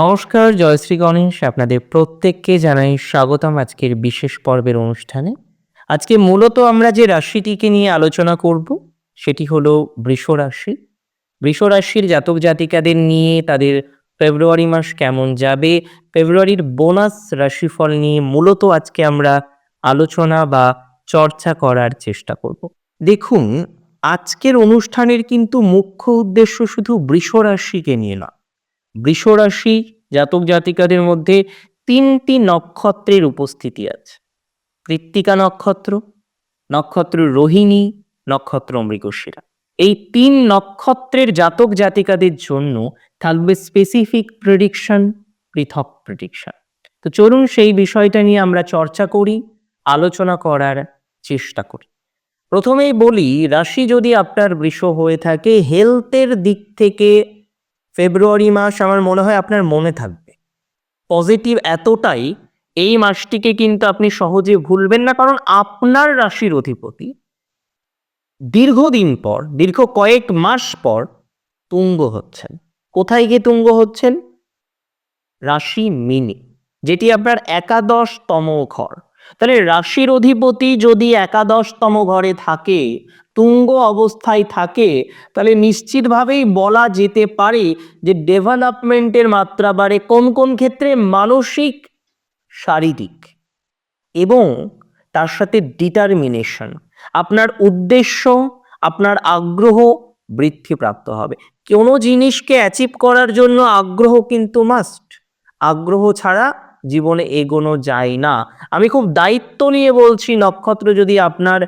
নমস্কার, জয়শ্রী গণেশ আপনাদের প্রত্যেককে জানাই স্বাগতম আজকের বিশেষ পর্বের অনুষ্ঠানে। আজকে মূলত আমরা যে রাশিটিকে নিয়ে আলোচনা করব, সেটি হলো বৃষ রাশি। বৃষ রাশির জাতক জাতিকাদের নিয়ে তাদের ফেব্রুয়ারি মাস কেমন যাবে, ফেব্রুয়ারির বোনাস রাশিফল নিয়ে মূলত আজকে আমরা আলোচনা বা চর্চা করার চেষ্টা করব। দেখুন, আজকের অনুষ্ঠানের কিন্তু মুখ্য উদ্দেশ্য শুধু বৃষ রাশিকে নিয়ে না বৃষ রাশি জাতক জাতিকাদের মধ্যে তিনটি নক্ষত্রের উপস্থিতি আছে। কৃত্তিকা নক্ষত্র নক্ষত্র রোহিণী, নক্ষত্র মৃগশিরা। এই তিন নক্ষত্রের জাতক জাতিকাদের জন্য থাকবে স্পেসিফিক প্রেডিকশন পৃথক প্রেডিকশন তো চলুন সেই বিষয়টা নিয়ে আমরা চর্চা করি, আলোচনা করার চেষ্টা করি। প্রথমেই বলি, রাশি যদি আপনার বৃষ হয়ে থাকে হেলথের দিক থেকে ফেব্রুয়ারি মাস আমার মনে হয় আপনার মনে থাকবে। পজিটিভ এতটাই, এই মাসটিকে কিন্তু আপনি সহজে ভুলবেন না, কারণ আপনার রাশির অধিপতি দীর্ঘদিন পর, দীর্ঘ কয়েক মাস পর তুঙ্গ হচ্ছেন। কোথায় গিয়ে তুঙ্গ হচ্ছেন? রাশি মিনি, যেটি আপনার একাদশতম ঘর। তাহলে রাশির অধিপতি যদি একাদশতম ঘরে থাকে তুঙ্গ অবস্থায় থাকে, তাহলে নিশ্চিতভাবেই বলা যেতে পারে যে ডেভেলপমেন্টের মাত্রা বাড়ে কোন কোন ক্ষেত্রে? মানসিক, শারীরিক এবং তার সাথে ডিটারমিনেশন আপনার উদ্দেশ্য, আপনার আগ্রহ বৃদ্ধিপ্রাপ্ত হবে। কোনো জিনিসকে অ্যাচিভ করার জন্য আগ্রহ কিন্তু মাস্ট আগ্রহ ছাড়া জীবনে এগোনো যায় না। আমি খুব দায়িত্ব নিয়ে বলছি, নক্ষত্র যদি আপনার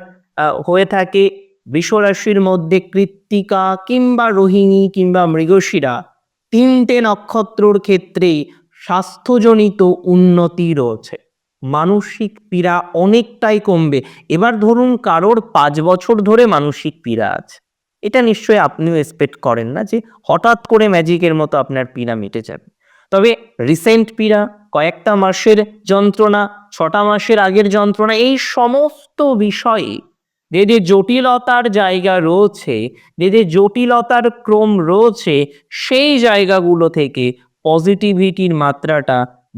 হয়ে থাকে বৃষরাশির মধ্যে কৃত্তিকা কিংবা রোহিণী কিংবা মৃগশিরা, তিনটে নক্ষত্রর ক্ষেত্রেই স্বাস্থ্যজনিত উন্নতি রয়েছে। মানসিক পীড়া অনেকটাই কমবে। এবার ধরুন কারোর পাঁচ বছর ধরে মানসিক পীড়া আছে। এটা নিশ্চয়ই আপনিও এক্সপেক্ট করেন না যে হঠাৎ করে ম্যাজিকের মতো আপনার পীড়া মিটে যাবে। তবে রিসেন্ট পীড়া, কয়েকটা মাসের যন্ত্রণা, ছটা মাসের আগের যন্ত্রণা, এই সমস্ত বিষয়ে যে যে জটিলতার জায়গা রয়েছে যে যে জটিলতার ক্রম রয়েছে, সেই জায়গাগুলো থেকে পজিটিভিটির মাত্রাটা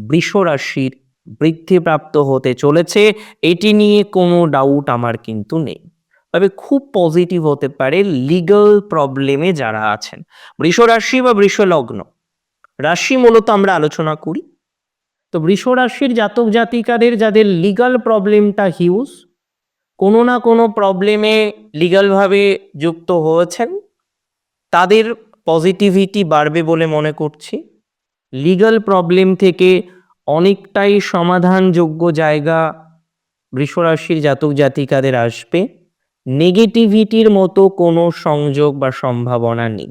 বৃষরাশির বৃদ্ধিপ্রাপ্ত হতে চলেছে। এটি নিয়ে কোনো ডাউট আমার কিন্তু নেই। তবে খুব পজিটিভ হতে পারে লিগাল প্রবলেমে যারা আছেন। বৃষ রাশি বা বৃষ লগ্ন রাশি মূলত আমরা আলোচনা করি। তো বৃষ রাশির জাতক জাতিকাদের যাদের লিগাল প্রবলেমটা হিউজ কোনো না কোনো প্রবলেমে লিগালভাবে যুক্ত হয়েছেন? তাদের পজিটিভিটি বাড়বে বলে মনে করছি। লিগাল প্রবলেম থেকে অনেকটাই সমাধানযোগ্য জায়গা বৃষরাশির জাতক জাতিকাদের আসবে। নেগেটিভিটির মতো কোনো সংযোগ বা সম্ভাবনা নেই।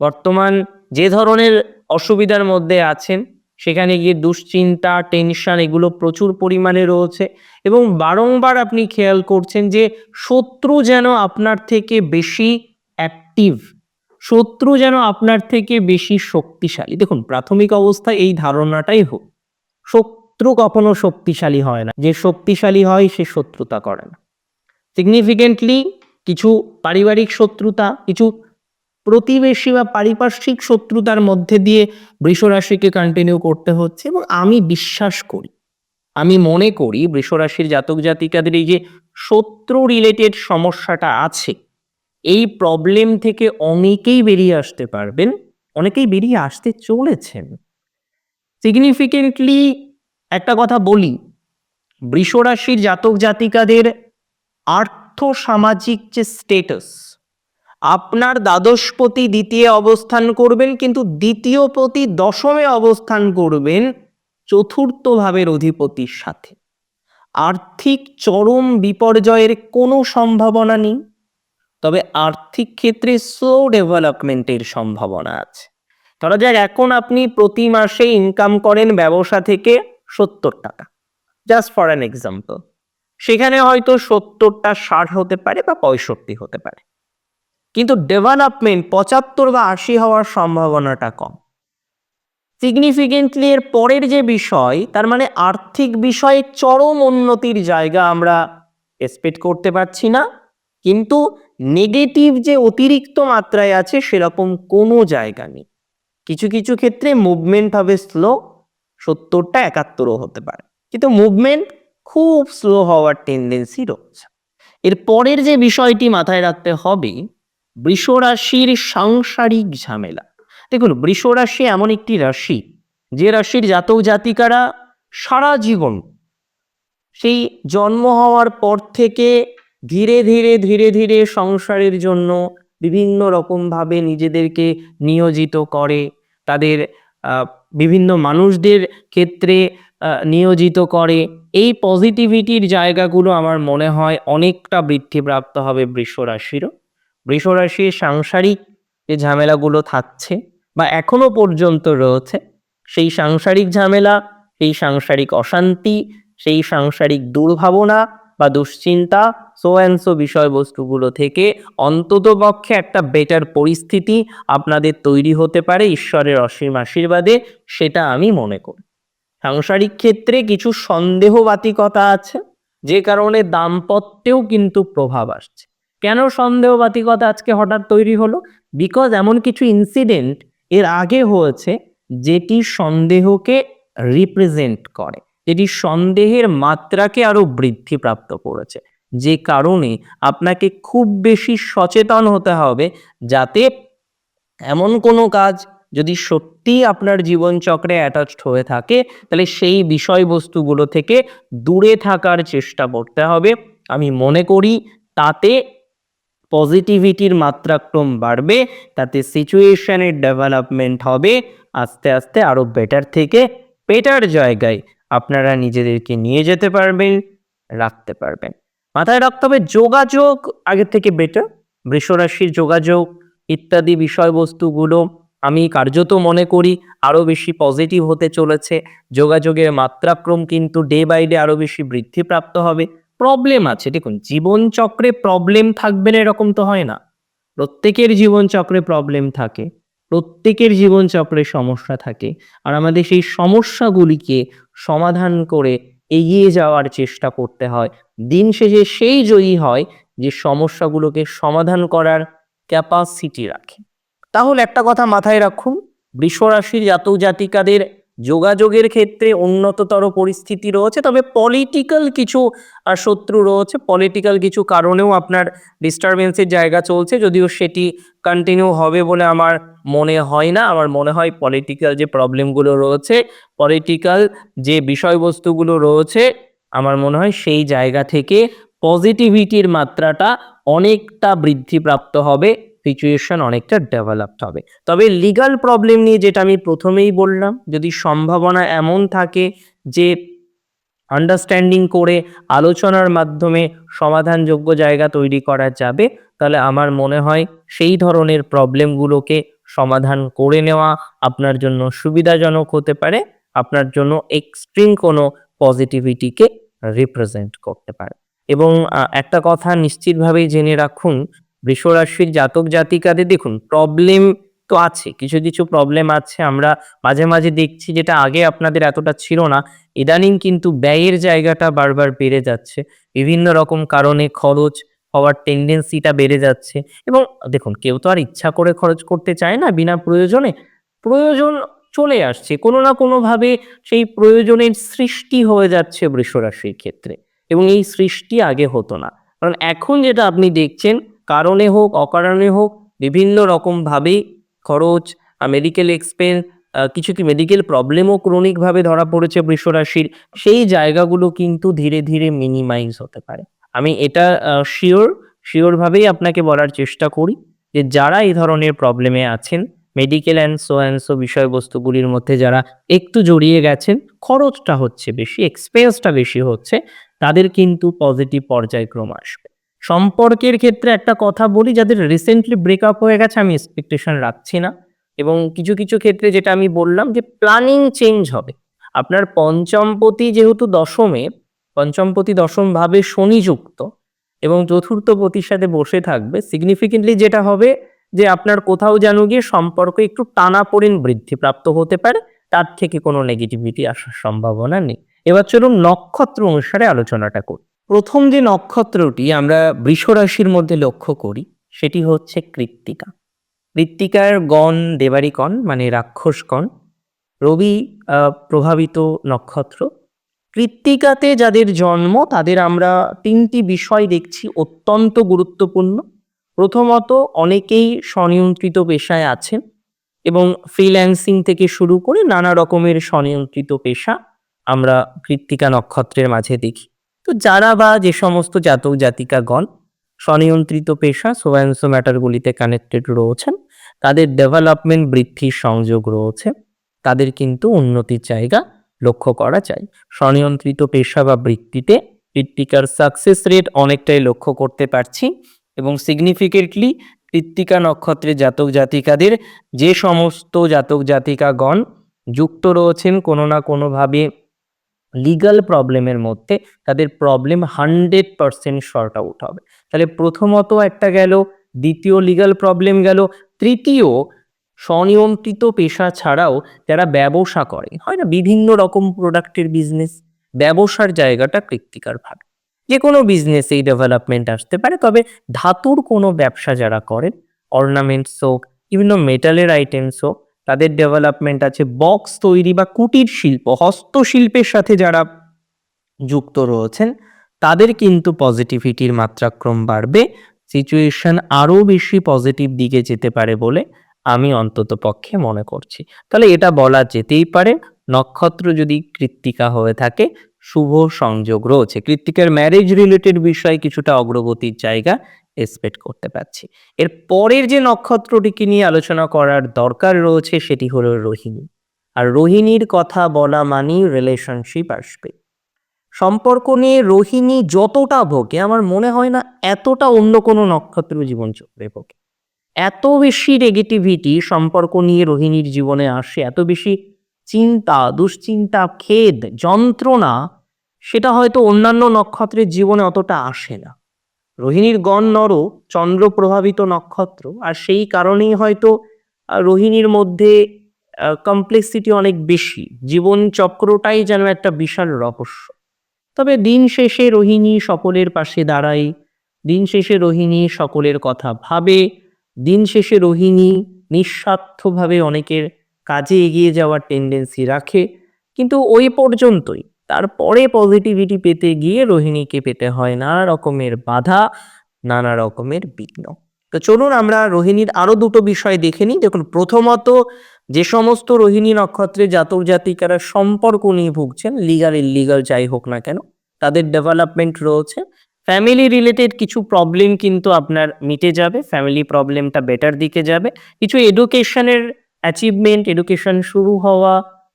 বর্তমান যে ধরনের অসুবিধার মধ্যে আছেন সেখানে গিয়ে দুশ্চিন্তা টেনশন এগুলো প্রচুর পরিমাণে রয়েছে এবং বারংবার আপনি খেয়াল করছেন যে শত্রু যেন আপনার থেকে বেশি অ্যাক্টিভ শত্রু যেন আপনার থেকে বেশি শক্তিশালী। দেখুন, প্রাথমিক অবস্থায় এই ধারণাটাই হোক। শত্রু কখনো শক্তিশালী হয় না। যে শক্তিশালী হয়, সে শত্রুতা করে না। সিগনিফিকেন্টলি কিছু পারিবারিক শত্রুতা, কিছু প্রতিবেশী বা পারিপার্শ্বিক শত্রুতার মধ্যে দিয়ে বৃষরাশিকে কন্টিনিউ করতে হচ্ছে এবং আমি বিশ্বাস করি, আমি মনে করি বৃষরাশির জাতক জাতিকাদের এই যে শত্রু রিলেটেড সমস্যাটা আছে, এই প্রবলেম থেকে অনেকেই বেরিয়ে আসতে পারবেন, অনেকেই বেরিয়ে আসতে চলেছেন। সিগনিফিকেন্টলি একটা কথা বলি, বৃষরাশির জাতক জাতিকাদের আর্থ সামাজিক যে স্টেটাস আপনার দ্বাদশপতি দ্বিতীয় অবস্থান করবেন, কিন্তু দ্বিতীয় পতি দশমে অবস্থান করবেন চতুর্থ ভাবের অধিপতির সাথে। আর্থিক চরম বিপর্যয়ের কোনো সম্ভাবনা নেই, তবে আর্থিক ক্ষেত্রে স্লো ডেভেলপমেন্টের সম্ভাবনা আছে। ধরা যাক, এখন আপনি প্রতি মাসে ইনকাম করেন ব্যবসা থেকে সত্তর টাকা জাস্ট ফর অ্যান এক্সাম্পল সেখানে হয়তো সত্তরটা ষাট হতে পারে বা পঁয়ষট্টি হতে পারে। কিন্তু ডেভেলপমেন্ট পঁচাত্তর বা আশি হওয়ার সম্ভাবনাটা কম। সিগনিফিকেন্টলি এর পরের যে বিষয়, তার মানে আর্থিক বিষয়ে চরম উন্নতির জায়গা আমরা এক্সপেক্ট করতে পারছি না, কিন্তু নেগেটিভ যে অতিরিক্ত মাত্রায় আছে সেরকম কোনো জায়গা নেই। কিছু কিছু ক্ষেত্রে মুভমেন্ট হবে স্লো সত্তরটা একাত্তরও হতে পারে। কিন্তু মুভমেন্ট খুব স্লো হওয়ার টেন্ডেন্সি রয়েছে। এর পরের যে বিষয়টি মাথায় রাখতে হবে বৃষ রাশির সাংসারিক ঝামেলা। দেখুন বৃষ রাশি এমন একটি রাশি, যে রাশির জাতক জাতিকারা সারা জীবন সেই জন্ম হওয়ার পর থেকে ধীরে ধীরে ধীরে ধীরে সংসারের জন্য বিভিন্ন রকমভাবে নিজেদেরকে নিয়োজিত করে, তাদের বিভিন্ন মানুষদের ক্ষেত্রে নিয়োজিত করে। এই পজিটিভিটির জায়গাগুলো আমার মনে হয় অনেকটা বৃদ্ধিপ্রাপ্ত হবে বৃষ রাশিরও বৃষ রাশির সাংসারিক যে ঝামেলাগুলো থাকছে বা এখনও পর্যন্ত রয়েছে, সেই সাংসারিক ঝামেলা, সেই সাংসারিক অশান্তি, সেই সাংসারিক দুর্ভাবনা বা দুশ্চিন্তা সো অ্যান্ড সো বিষয়বস্তুগুলো থেকে অন্তত পক্ষে একটা বেটার পরিস্থিতি আপনাদের তৈরি হতে পারে ঈশ্বরের অসীম আশীর্বাদে, সেটা আমি মনে করি। সাংসারিক ক্ষেত্রে কিছু সন্দেহবাতিকতা আছে, যে কারণে দাম্পত্যেও কিন্তু প্রভাব আসছে। কেন সন্দেহবাতিকতা আজকে হঠাৎ তৈরি হলো? বিকজ এমন কিছু ইনসিডেন্ট এর আগে হয়েছে যেটি সন্দেহকে রিপ্রেজেন্ট করে, যেটি সন্দেহের মাত্রাকে আরও বৃদ্ধিপ্রাপ্ত করেছে। যে কারণে আপনাকে খুব বেশি সচেতন হতে হবে যাতে এমন কোনো কাজ যদি সত্যিই আপনার জীবনচক্রে অ্যাটাচড হয়ে থাকে, তাহলে সেই বিষয়বস্তুগুলো থেকে দূরে থাকার চেষ্টা করতে হবে। আমি মনে করি তাতে পজিটিভিটির মাত্রাক্রম বাড়বে, তাতে সিচুয়েশনের ডেভেলপমেন্ট হবে, আস্তে আস্তে আরও বেটার থেকে বেটার জায়গায় আপনারা নিজেদেরকে নিয়ে যেতে পারবেন, রাখতে পারবেন। মাথায় রাখতে হবে যোগাযোগ আগের থেকে বেটার বৃষরাশির যোগাযোগ ইত্যাদি বিষয়বস্তুগুলো আমি কার্যত মনে করি আরও বেশি পজিটিভ হতে চলেছে, যোগাযোগের মাত্রাক্রম কিন্তু ডে বাই ডে আরও বেশি বৃদ্ধিপ্রাপ্ত হবে। প্রবলেম আছে। দেখুন জীবনচক্রে প্রবলেম থাকবে না এরকম তো হয় না। প্রত্যেকের জীবনচক্রে প্রবলেম থাকে, প্রত্যেকের জীবনচক্রে সমস্যা থাকে, আর আমাদের সেই সমস্যাগুলিকে সমাধান করে এগিয়ে যাওয়ার চেষ্টা করতে হয়। দিন শেষে সেই জয়ী হয় যে সমস্যাগুলোকে সমাধান করার ক্যাপাসিটি রাখে। তাহলে একটা কথা মাথায় রাখুন, বৃষরাশির জাতক জাতিকাদের যোগাযোগের ক্ষেত্রে উন্নততর পরিস্থিতি রয়েছে, তবে পলিটিক্যাল কিছু শত্রু রয়েছে। পলিটিক্যাল কিছু কারণেও আপনার ডিস্টারবেন্সের জায়গা চলছে, যদিও সেটি কন্টিনিউ হবে বলে আমার মনে হয় না। আমার মনে হয় পলিটিক্যাল যে প্রবলেমগুলো রয়েছে পলিটিক্যাল যে বিষয়বস্তুগুলো রয়েছে, আমার মনে হয় সেই জায়গা থেকে পজিটিভিটির মাত্রাটা অনেকটা বৃদ্ধিপ্রাপ্ত হবে। সিচুয়েশন অনেকটা ডেভেলপড হবে। তবে লিগাল প্রবলেম নিয়ে যেটা আমি প্রথমেই বললাম, যদি সম্ভাবনা এমন থাকে যে আন্ডারস্ট্যান্ডিং করে আলোচনার মাধ্যমে সমাধানযোগ্য জায়গা তৈরি করা যাবে, তাহলে আমার মনে হয় সেই ধরনের প্রবলেমগুলোকে সমাধান করে নেওয়া আপনার জন্য সুবিধাজনক হতে পারে, আপনার জন্য এক্সট্রিম কোনো পজিটিভিটিকে রিপ্রেজেন্ট করতে পারে। এবং একটা কথা নিশ্চিতভাবেই জেনে রাখুন বৃষরাশির জাতক জাতিকাদের দেখুন প্রবলেম তো আছে, কিছু কিছু প্রবলেম আছে। আমরা মাঝে মাঝে দেখছি যেটা আগে আপনাদের এতটা ছিল না, ইদানিং কিন্তু ব্যয়ের জায়গাটা বারবার বেড়ে যাচ্ছে। বিভিন্ন রকম কারণে খরচ হওয়ার টেন্ডেন্সিটা বেড়ে যাচ্ছে এবং দেখুন, কেউ তো আর ইচ্ছা করে খরচ করতে চায় না বিনা প্রয়োজনে। প্রয়োজন চলে আসছে, কোনো না কোনোভাবে সেই প্রয়োজনের সৃষ্টি হয়ে যাচ্ছে বৃষরাশির ক্ষেত্রে এবং এই সৃষ্টি আগে হতো না। কারণ এখন যেটা আপনি দেখছেন কারণে হোক, অকারণে হোক, বিভিন্ন রকমভাবে খরচ মেডিকেল এক্সপেন্স কিছু কি মেডিকেল প্রবলেমও ক্রনিকভাবে ধরা পড়েছে বৃষরাশির, সেই জায়গাগুলো কিন্তু ধীরে ধীরে মিনিমাইজ হতে পারে। আমি এটা শিওর শিওরভাবেই আপনাকে বলার চেষ্টা করি যে যারা এই ধরনের প্রবলেমে আছেন medical and so and so বিষয়বস্তুগুলির মধ্যে যারা একটু জড়িয়ে গেছেন, খরচটা হচ্ছে বেশি এক্সপেন্সটা বেশি হচ্ছে, তাদের কিন্তু পজিটিভ পর্যায়ক্রম আসবে। সম্পর্কের ক্ষেত্রে একটা কথা বলি, যাদের রিসেন্টলি ব্রেকআপ হয়ে গেছে, আমি এক্সপেকটেশন রাখছি না। এবং কিছু কিছু ক্ষেত্রে যেটা আমি বললাম যে প্ল্যানিং চেঞ্জ হবে। আপনার পঞ্চমপতি যেহেতু দশমে, পঞ্চমপতি দশম ভাবে শনিযুক্ত এবং চতুর্থ পতির সাথে বসে থাকবে সিগনিফিকেন্টলি যেটা হবে যে, আপনার কোথাও যেন গিয়ে সম্পর্ক একটু টানাপোড়েন বৃদ্ধিপ্রাপ্ত হতে পারে, তার থেকে কোনো নেগেটিভিটি আসার সম্ভাবনা নেই। এবার চলুন নক্ষত্র অনুসারে আলোচনাটা করি। প্রথম যে নক্ষত্রটি আমরা বৃষ রাশির মধ্যে লক্ষ্য করি, সেটি হচ্ছে কৃত্তিকা। কৃত্তিকার গণ দেবারিকণ মানে রাক্ষসকণ, রবি প্রভাবিত নক্ষত্র। কৃত্তিকাতে যাদের জন্ম, তাদের আমরা তিনটি বিষয় দেখছি অত্যন্ত গুরুত্বপূর্ণ। প্রথমত, অনেকেই স্বনিয়ন্ত্রিত পেশায় আছেন এবং ফ্রিল্যান্সিং থেকে শুরু করে নানা রকমের স্বনিয়ন্ত্রিত পেশা আমরা কৃত্তিকা নক্ষত্রের মাঝে দেখি। তো যারা বা যে সমস্ত জাতক জাতিকাগণ স্বনিয়ন্ত্রিত পেশা সোয়াংস ম্যাটারগুলিতে কানেক্টেড রয়েছেন, তাদের ডেভেলপমেন্ট বৃদ্ধির সংযোগ রয়েছে, তাদের কিন্তু উন্নতির জায়গা লক্ষ্য করা যায়। স্বনিয়ন্ত্রিত পেশা বা বৃত্তিতে কৃত্তিকার সাকসেস রেট অনেকটাই লক্ষ্য করতে পারছি এবং সিগনিফিকেন্টলি কৃত্তিকা নক্ষত্রের জাতক জাতিকাদের যে সমস্ত জাতক জাতিকাগণ যুক্ত রয়েছেন, কোনো না কোনোভাবে লিগাল প্রবলেমের মধ্যে তাদের problem hundred percent sort out হবে। তাহলে প্রথমত একটা গেল, দ্বিতীয় লিগাল প্রবলেম গেল, তৃতীয় স্বনিয়ন্ত্রিত পেশা ছাড়াও যারা ব্যবসা করে, হয় না, বিভিন্ন রকম প্রোডাক্টের বিজনেস ব্যবসার জায়গাটা কৃত্তিকার ভাগ যে কোনো বিজনেস এই ডেভেলপমেন্ট আসতে পারে, তবে ধাতুর কোনো ব্যবসা যারা করেন অর্নামেন্টস হোক, বিভিন্ন মেটালের আইটেমস হোক তাদের ডেভেলপমেন্ট আছে বক্স তৈরি বা কুটির শিল্প, হস্তশিল্পের সাথে যারা যুক্ত রয়েছেন, তাদের কিন্তু পজিটিভিটির মাত্রাক্রম বাড়বে সিচুয়েশন আরও বেশি পজিটিভ দিকে যেতে পারে বলে আমি অন্তত পক্ষে মনে করছি। তাহলে এটা বলা যেতেই পারে, নক্ষত্র যদি কৃত্তিকা হয়ে থাকে, শুভ সংযোগ রয়েছে। কৃত্তিকার ম্যারেজ রিলেটেড বিষয়ে কিছুটা অগ্রগতির জায়গা এক্সপেক্ট করতে পারছি। এর পরের যে নক্ষত্রটিকে নিয়ে আলোচনা করার দরকার রয়েছে সেটি হলো রোহিণী। আর রোহিণীর কথা বলা মানেই রিলেশনশিপ আসবে। সম্পর্ক নিয়ে রোহিণী যতটা ভোগে, আমার মনে হয় না এতটা অন্য কোনো নক্ষত্র জীবন চক্রে ভোগে। এত বেশি নেগেটিভিটি সম্পর্ক নিয়ে রোহিণীর জীবনে আসে, এত বেশি চিন্তা, দুশ্চিন্তা খেদ যন্ত্রণা, সেটা হয়তো অন্যান্য নক্ষত্রের জীবনে অতটা আসে না। রোহিণীর গণ নর চন্দ্র প্রভাবিত নক্ষত্র, আর সেই কারণেই হয়তো রোহিণীর মধ্যে কমপ্লেক্সিটি অনেক বেশি। জীবন চক্রটাই যেন একটা বিশাল রহস্য। তবে দিন শেষে রোহিণী সকলের পাশে দাঁড়ায়, দিন শেষে রোহিণী সকলের কথা ভাবে, দিন শেষে রোহিণী নিঃস্বার্থভাবে অনেকের কাজে এগিয়ে যাওয়ার টেন্ডেন্সি রাখে। কিন্তু ওই পর্যন্তই। তারপরে পজিটিভিটি পেতে গিয়ে রোহিণীকে পেতে হয় নানা রকমের বাধা, নানা রকমের বিঘ্ন। তো চলুন আমরা রোহিণীর আরও দুটো বিষয় দেখে নিই। দেখুন, প্রথমত যে সমস্ত রোহিণী নক্ষত্রে জাতক জাতিকারা সম্পর্ক নিয়ে ভুগছেন লিগাল ইলিগাল যাই হোক না কেন, তাদের ডেভেলপমেন্ট রয়েছে। ফ্যামিলি রিলেটেড কিছু প্রবলেম কিন্তু আপনার মিটে যাবে ফ্যামিলি প্রবলেমটা বেটার দিকে যাবে। কিছু এডুকেশনের অ্যাচিভমেন্ট এডুকেশন শুরু হওয়া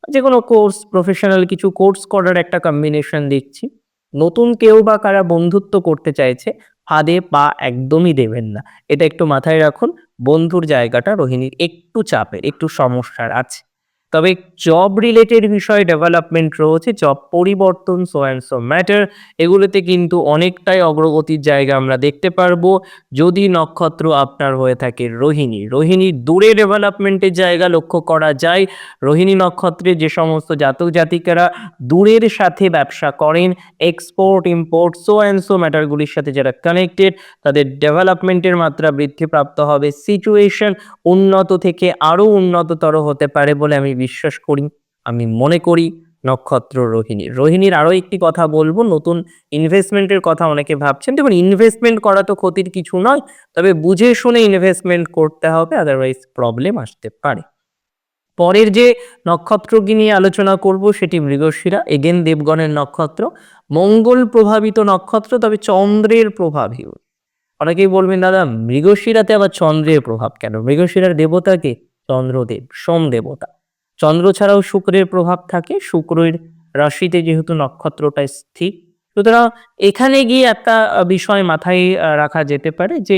যে কোনো কোর্স প্রফেশনাল কিছু কোর্স করার একটা কম্বিনেশন দেখছি। নতুন কেউ বা কারা বন্ধুত্ব করতে চাইছে, ফাঁদে পা একদমই দেবেন না। এটা একটু মাথায় রাখুন, বন্ধুর জায়গাটা রোহিণীর একটু চাপের, একটু সমস্যার আছে। তবে জব রিলেটেড বিষয়ে ডেভেলপমেন্ট রয়েছে জব পরিবর্তন সো অ্যান্ড সো ম্যাটার এগুলোতে কিন্তু অনেকটাই অগ্রগতির জায়গা আমরা দেখতে পারব। যদি নক্ষত্র আপনার হয়ে থাকে রোহিণী রোহিণীর দূরে ডেভেলপমেন্টের জায়গা লক্ষ্য করা যায়। রোহিণী নক্ষত্রে যে সমস্ত জাতক জাতিকারা দূরের সাথে ব্যবসা করেন export import so and so ম্যাটারগুলির সাথে যারা কানেক্টেড তাদের ডেভেলপমেন্টের মাত্রা বৃদ্ধিপ্রাপ্ত হবে। সিচুয়েশন উন্নত থেকে আরও উন্নততর হতে পারে বলে আমি বিশ্বাস করি, আমি মনে করি নক্ষত্র রোহিণী। রোহিণীর আরও একটি কথা বলব, নতুন ইনভেস্টমেন্টের কথা অনেকে ভাবছেন। দেখুন ইনভেস্টমেন্ট করা তো ক্ষতির কিছু নয়, তবে বুঝে শুনে ইনভেস্টমেন্ট করতে হবে আদারওয়াইজ প্রবলেম আসতে পারে। পরের যে নক্ষত্রকে নিয়ে আলোচনা করব, সেটি মৃগশিরা। এগেন দেবগণের নক্ষত্র। মঙ্গল প্রভাবিত নক্ষত্র, তবে চন্দ্রের প্রভাবী অনেকেই বলবেন, দাদা, মৃগশিরাতে আবার চন্দ্রের প্রভাব কেন? মৃগশিরার দেবতাকে চন্দ্রদেব, সোম দেবতা। চন্দ্র ছাড়াও শুক্রের প্রভাব থাকে। শুক্রের রাশিতে যেহেতু নক্ষত্রটা স্থির। সুতরাং এখানে গিয়ে একটা বিষয় মাথায় রাখা যেতে পারে যে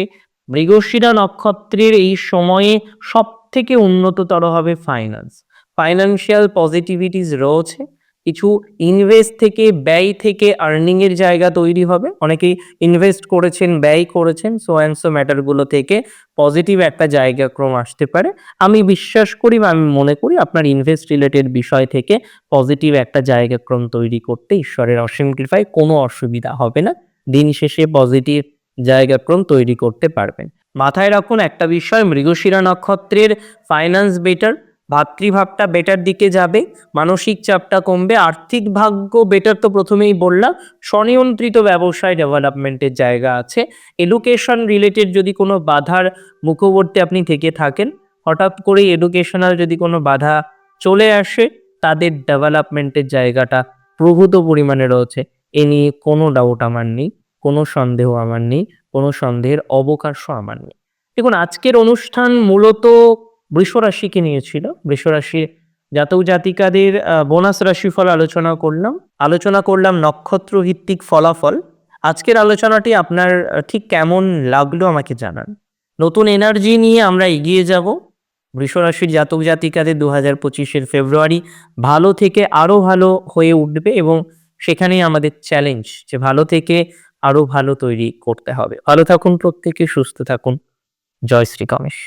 মৃগশিরা নক্ষত্রের এই সময়ে সব থেকে উন্নততর হবে ফাইন্যান্স। ফাইন্যান্সিয়াল পজিটিভিটিস রয়েছে। কিছু ইনভেস্ট থেকে, ব্যয় থেকে আর্নিং এর জায়গা তৈরি হবে। অনেকেই ইনভেস্ট করেছেন, ব্যয় করেছেন সো অ্যান্ড সো ম্যাটারগুলো থেকে পজিটিভ একটা জায়গা ক্রম আসতে পারে। আমি বিশ্বাস করি বা আমি মনে করি আপনার ইনভেস্ট রিলেটেড বিষয় থেকে পজিটিভ একটা জায়গা ক্রম তৈরি করতে ঈশ্বরের অসীম কৃপায় কোনো অসুবিধা হবে না। দিন শেষে পজিটিভ জায়গাক্রম তৈরি করতে পারবেন। মাথায় রাখুন একটা বিষয়, মৃগশিরা নক্ষত্রের ফাইন্যান্স বেটার ভাতৃভাবটা বেটার দিকে যাবে, মানসিক চাপটা কমবে, আর্থিক ভাগ্য বেটার তো প্রথমেই বললাম, স্বনিয়ন্ত্রিত ব্যবসায় ডেভেলপমেন্টের জায়গা আছে এডুকেশন রিলেটেড যদি কোনো বাধার মুখবর্তী আপনি থেকে থাকেন, হঠাৎ করেই এডুকেশনাল যদি কোনো বাধা চলে আসে, তাদের ডেভেলপমেন্টের জায়গাটা প্রভূত পরিমাণে রয়েছে, এ নিয়ে কোনো ডাউট আমার নেই, কোনো সন্দেহ আমার নেই, কোনো সন্দেহের অবকাশও আমার নেই। দেখুন, আজকের অনুষ্ঠান মূলত বৃষরাশিকে নিয়েছিল। বৃষরাশির জাতক জাতিকাদের বোনাস রাশিফল আলোচনা করলাম। আলোচনা করলাম নক্ষত্র ভিত্তিক ফলাফল। আজকের আলোচনাটি আপনার ঠিক কেমন লাগল আমাকে জানান। নতুন এনার্জি নিয়ে আমরা এগিয়ে যাব। বৃষরাশির জাতক জাতিকাদের দু হাজার পঁচিশের ফেব্রুয়ারি ভালো থেকে আরও ভালো হয়ে উঠবে এবং সেখানেই আমাদের চ্যালেঞ্জ যে ভালো থেকে আরও ভালো তৈরি করতে হবে। ভালো থাকুন প্রত্যেকে, সুস্থ থাকুন। জয় শ্রী গণেশ।